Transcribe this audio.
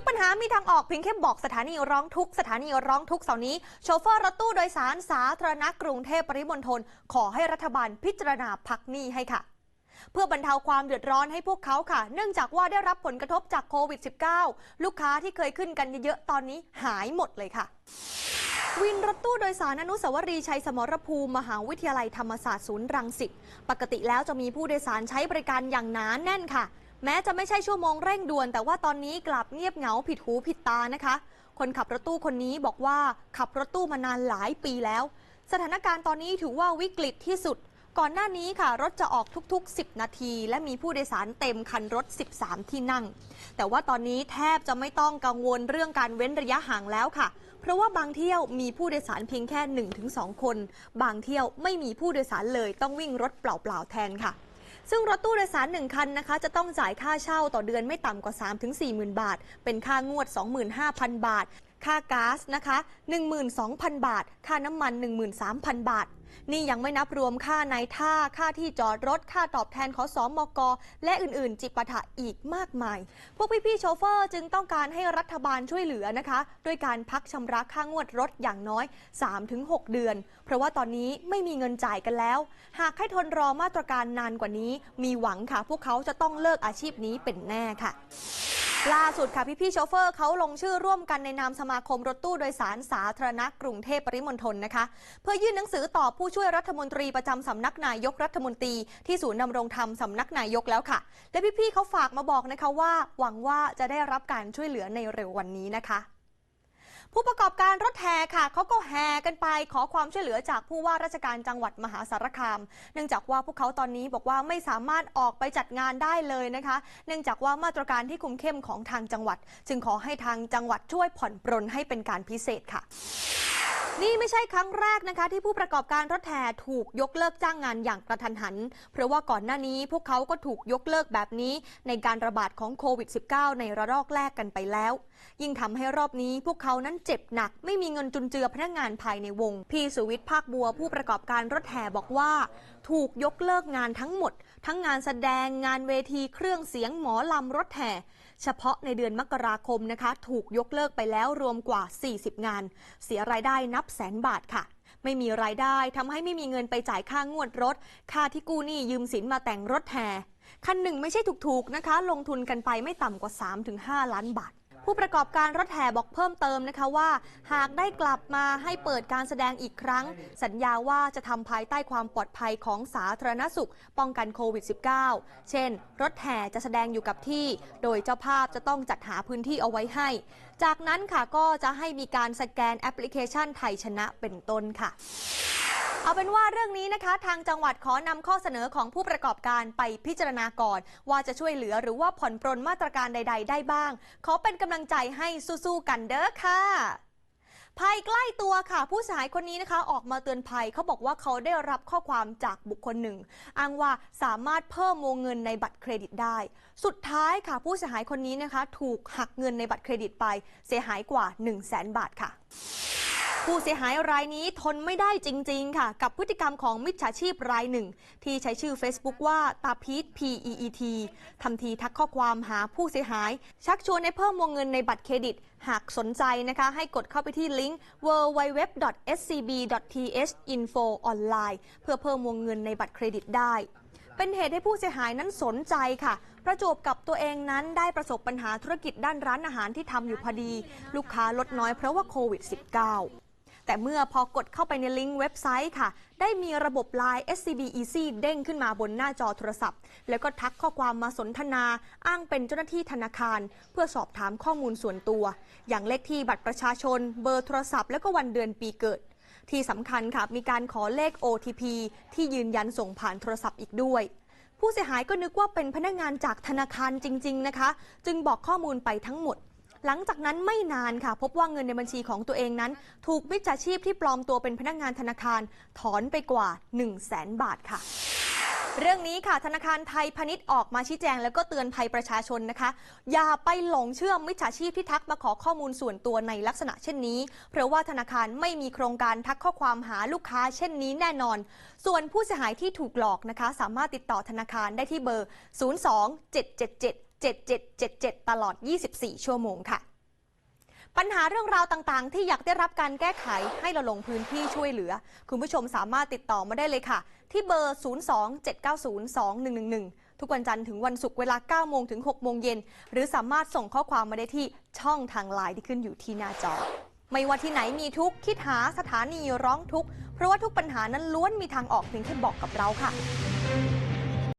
กปัญหามีทางออกเพียงแค่บอกสถานีร้องทุกสถานีร้องทุกเสานี้ โชเฟอร์รถตู้โดยสารสาธารณะกรุงเทพปริมณฑลขอให้รัฐบาลพิจารณาพักหนี้ให้ค่ะเพื่อบรรเทาความเดือดร้อนให้พวกเขาค่ะ เนื่องจากว่าได้รับผลกระทบจากโควิด -19 ลูกค้าที่เคยขึ้นกันเยอะๆ ตอนนี้หายหมดเลยค่ะ วินรถตู้โดยสารอนุสาวรีย์ชัยสมรภูมิ มหาวิทยาลัยธรรมศาสตร์ศูนย์รังสิต ปกติแล้วจะมีผู้โดยสารใช้บริการอย่างหนาแน่นค่ะ แม้จะไม่ใช่ชั่วโมงเร่งด่วน แต่ว่าตอนนี้กลับเงียบเหงาผิดหูผิดตานะคะ คนขับรถตู้คนนี้บอกว่าขับรถตู้มานานหลายปีแล้ว สถานการณ์ตอนนี้ถือว่าวิกฤตที่สุด ก่อนหน้านี้ค่ะ รถจะออกทุก ๆ 10 นาที และมีผู้โดยสารเต็มคันรถ 13 ที่นั่ง แต่ว่าตอนนี้แทบจะไม่ต้องกังวลเรื่องการเว้นระยะห่างแล้วค่ะ เพราะว่าบางเที่ยวมีผู้โดยสารเพียงแค่ 1-2 คน บางเที่ยวไม่มีผู้โดยสารเลยต้องวิ่งรถเปล่าๆแทนค่ะ ซึ่งรถตู้โดยสาร 1 คันนะคะ จะต้องจ่ายค่าเช่าต่อเดือนไม่ต่ำกว่า 3-40,000 บาท เป็นค่างวด 25,000 บาท ค่าก๊าซนะคะ 12,000 บาท ค่าน้ำมัน 13,000 บาท นี่ยังไม่นับรวมค่าในท่า ค่าที่จอดรถ ค่าตอบแทนขอสอมก และอื่น ๆ จิปาถะอีกมากมาย พวกพี่ ๆ โชเฟอร์จึงต้องการให้รัฐบาลช่วยเหลือนะคะ ด้วยการพักชำระค่างวดรถอย่างน้อย 3-6 เดือน เพราะว่าตอนนี้ไม่มีเงินจ่ายกันแล้ว หากให้ทนรอมาตรการนานกว่านี้ มีหวังค่ะ พวกเขาจะต้องเลิกอาชีพนี้เป็นแน่ค่ะ ล่าสุดค่ะพี่พี่ๆโชเฟอร์เขาลงชื่อร่วมกันในนามสมาคมรถตู้โดยสารสาธารณะกรุงเทพปริมณฑลนะคะ เพื่อยื่นหนังสือต่อผู้ช่วยรัฐมนตรีประจำสำนักนายกรัฐมนตรีที่ศูนย์ดำรงธรรมสำนักนายกแล้วค่ะ และพี่พี่ๆเขาฝากมาบอกนะคะว่า หวังว่าจะได้รับการช่วยเหลือในเร็ววันนี้นะคะผู้ประกอบการรถแห่ ค่ะเขาก็แห่กันไปขอความช่วยเหลือจากผู้ว่าราชการจังหวัดมหาสารคาม เนื่องจากว่าพวกเขาตอนนี้บอกว่าไม่สามารถออกไปจัดงานได้เลยนะคะ เนื่องจากว่ามาตรการที่คุมเข้มของทางจังหวัด จึงขอให้ทางจังหวัดช่วยผ่อนปรนให้เป็นการพิเศษค่ะ นี่ไม่ใช่ครั้งแรกนะคะ ที่ผู้ประกอบการรถแห่ถูกยกเลิกจ้างงานอย่างกระทันหัน เพราะว่าก่อนหน้านี้พวกเขาก็ถูกยกเลิกแบบนี้ในการระบาดของโควิด -19 ในระลอกแรกกันไปแล้ว ยิ่งทำให้รอบนี้พวกเขานั้นเจ็บหนัก ไม่มีเงินจุนเจือพนักงานภายในวง พี่สุวิทย์ภาคบัวผู้ประกอบการรถแห่บอกว่า ถูกยกเลิกงานทั้งหมด ทั้งงานแสดงงานเวทีเครื่องเสียงหมอลำรถแห่ เฉพาะในเดือนมกราคมนะคะ ถูกยกเลิกไปแล้วรวมกว่า 40 งาน เสียรายได้นับแสนบาทค่ะ ไม่มีรายได้ทำให้ไม่มีเงินไปจ่ายค่างวดรถ ค่าที่กู้หนี้ยืมสินมาแต่งรถแห่คันหนึ่งไม่ใช่ถูกๆนะคะ ลงทุนกันไปไม่ต่ำกว่า 3-5 ล้านบาท ผู้ประกอบการรถแห่บอกเพิ่มเติมนะคะว่า หากได้กลับมาให้เปิดการแสดงอีกครั้ง สัญญาว่าจะทำภายใต้ความปลอดภัยของสาธารณสุข ป้องกันโควิด -19 เช่น รถแห่จะแสดงอยู่กับที่ โดยเจ้าภาพจะต้องจัดหาพื้นที่เอาไว้ให้ จากนั้นค่ะก็จะให้มีการสแกนแอปพลิเคชันไทยชนะเป็นต้นค่ะ เอาเป็นว่าเรื่องนี้นะคะ ทางจังหวัดขอนำข้อเสนอของผู้ประกอบการไปพิจารณาก่อน ว่าจะช่วยเหลือหรือว่าผ่อนปรนมาตรการใด ๆ ได้บ้าง ขอเป็นกำลังใจให้สู้ๆกันเด้อค่ะภัยใกล้ตัวค่ะ ผู้เสียหายคนนี้นะคะ ออกมาเตือนภัยเขาบอกว่าเขาได้รับข้อความจากบุคคลหนึ่งอ้างว่าสามารถเพิ่มวงเงินในบัตรเครดิตได้ สุดท้ายค่ะ ผู้เสียหายคนนี้นะคะ ถูกหักเงินในบัตรเครดิตไป เสียหายกว่า 1 0 0 0 0แสนบาทค่ะ ผู้เสียหายรายนี้ทนไม่ได้จริง ๆ ค่ะ กับพฤติกรรมของมิจฉาชีพรายหนึ่ง ที่ใช้ชื่อ Facebook ว่าตาพีท PEET ทำทีทักข้อความหาผู้เสียหาย ชักชวนให้เพิ่มวงเงินในบัตรเครดิต หากสนใจนะคะ ให้กดเข้าไปที่ลิงก์ www.scb.th.info ออนไลน์เพื่อเพิ่มวงเงินในบัตรเครดิตได้เป็นเหตุให้ผู้เสียหายนั้นสนใจค่ะ ประจวบกับตัวเองนั้นได้ประสบปัญหาธุรกิจด้านร้านอาหารที่ทำอยู่พอดี ลูกค้าลดน้อยเพราะว่าโควิด -19 แต่เมื่อพอกดเข้าไปในลิงก์เว็บไซต์ค่ะ ได้มีระบบ Line SCB Easy เด้งขึ้นมาบนหน้าจอโทรศัพท์ แล้วก็ทักข้อความมาสนทนา อ้างเป็นเจ้าหน้าที่ธนาคาร เพื่อสอบถามข้อมูลส่วนตัว อย่างเลขที่บัตรประชาชน เบอร์โทรศัพท์ แล้วก็วันเดือนปีเกิดที่สำคัญค่ะ มีการขอเลข OTP ที่ยืนยันส่งผ่านโทรศัพท์อีกด้วย ผู้เสียหายก็นึกว่าเป็นพนักงานจากธนาคารจริง ๆ นะคะ จึงบอกข้อมูลไปทั้งหมด หลังจากนั้นไม่นานค่ะ พบว่าเงินในบัญชีของตัวเองนั้น ถูกมิจฉาชีพที่ปลอมตัวเป็นพนักงานธนาคาร ถอนไปกว่า 1 0 0 0 0แสนบาทค่ะเรื่องนี้ค่ะธนาคารไทยพาณิชย์ออกมาชี้แจง แล้วก็เตือนภัยประชาชนนะคะ อย่าไปหลงเชื่อมิจฉาชีพที่ทักมาขอข้อมูลส่วนตัวในลักษณะเช่นนี้ เพราะว่าธนาคารไม่มีโครงการทักข้อความหาลูกค้าเช่นนี้แน่นอน ส่วนผู้เสียหายที่ถูกหลอกนะคะ สามารถติดต่อธนาคารได้ที่เบอร์ 02 777 7777 ตลอด 24 ชั่วโมงค่ะ ปัญหาเรื่องราวต่างๆ ที่อยากได้รับการแก้ไขให้เราลงพื้นที่ช่วยเหลือ คุณผู้ชมสามารถติดต่อมาได้เลยค่ะ ที่เบอร์ 027902111ทุกวันจันทร์ถึงวันศุกร์เวลา 9 โมงถึง 6 โมงเย็น หรือสามารถส่งข้อความมาได้ที่ช่องทางไลน์ที่ขึ้นอยู่ที่หน้าจอ ไม่ว่าที่ไหนมีทุกคิดหาสถานีร้องทุก เพราะว่าทุกปัญหานั้นล้วนมีทางออกเพียงแค่บอกกับเราค่ะ